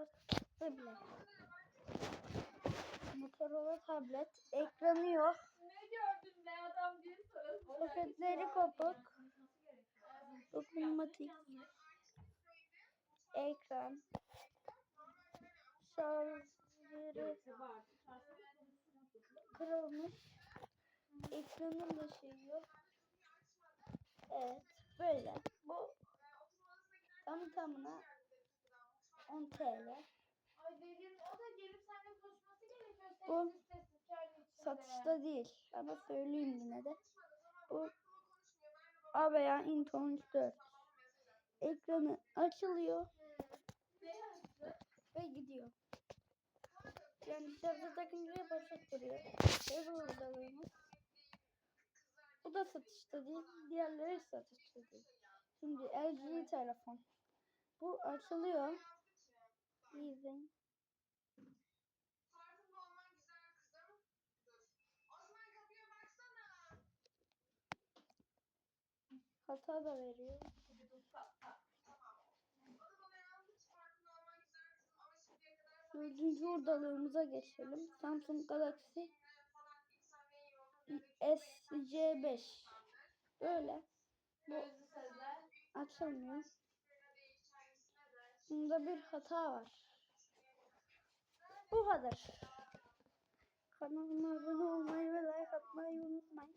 Motorola tablet. Motorola tablet. Ekranı yok. Ne gördün be adam diye sorarım. Soketleri kopuk. Dokunmatik. Ekran. Şarjı kırılmış. Ekranın da şeyi yok. Evet. Böyle. Bu tam tamına 10 TL. Ay dedim o da gelip seninle konuşması gerekiyor. Bu. Satışta değil. Ama söyleyeyim yine de. Bu A veya Inton 4. Ekranı açılıyor yazdı? ve gidiyor. Yani şarja takınca başa duruyor. Ordalığımız. Bu da satışta değil. Diğerleri satışta değil. Şimdi LG telefon. Bu açılıyor. İzleyin. Farkında olman güzel kızım. Dur. Osman kapıya baksana. Hata da veriyor. Dördüncü ordalığımıza geçelim. Samsung Galaxy falan insan ne iyi olduğunu SC5. Böyle. Bu açılmıyor. Bunda bir hata var. Bu kadar. Kanalıma abone olmayı ve like atmayı unutmayın.